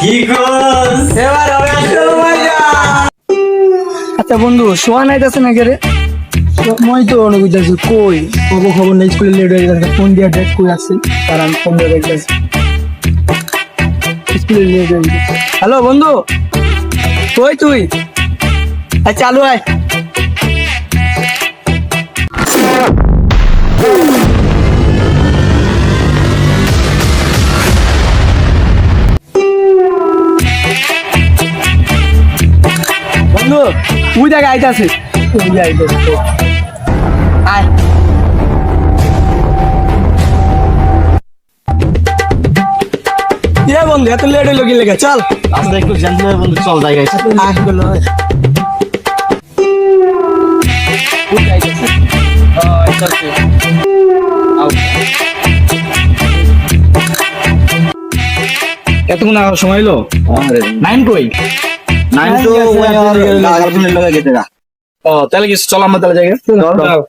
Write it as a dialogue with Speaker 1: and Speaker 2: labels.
Speaker 1: কি খোঁজ
Speaker 2: এবার হবে আসল মজা।
Speaker 3: আচ্ছা বন্ধু শোয়া নাইতেছে না রে? সময় তো অনেক যাচ্ছে কই? খবর খবর নেই স্কুলে লেট হয়ে গেছে ফোন দিয়ে ডেট কই আছে। তার আমি ফোন দিয়ে দেখতেছি। স্কুলে লেট হয়ে গেছে। হ্যালো বন্ধু কই তুই? আয় চালু আয়। বন্ধু তুই দেখ আইতাছে তুই আইতাছে আয়। এ বন্ধু এত লেট কি লেগে? চল।
Speaker 1: আমরা একটু জানতে বন্ধু চল জায়গায়
Speaker 3: আয়।
Speaker 2: এতক্ষণ আগার সময় এলো নাইন কই?
Speaker 1: নাইন তো ওই আর
Speaker 3: আপনি গেলে-
Speaker 1: গার্লফ্রেন্ডের লগে গেছে
Speaker 2: ও তাহলে কি চল আমরা তাহলে
Speaker 3: চল।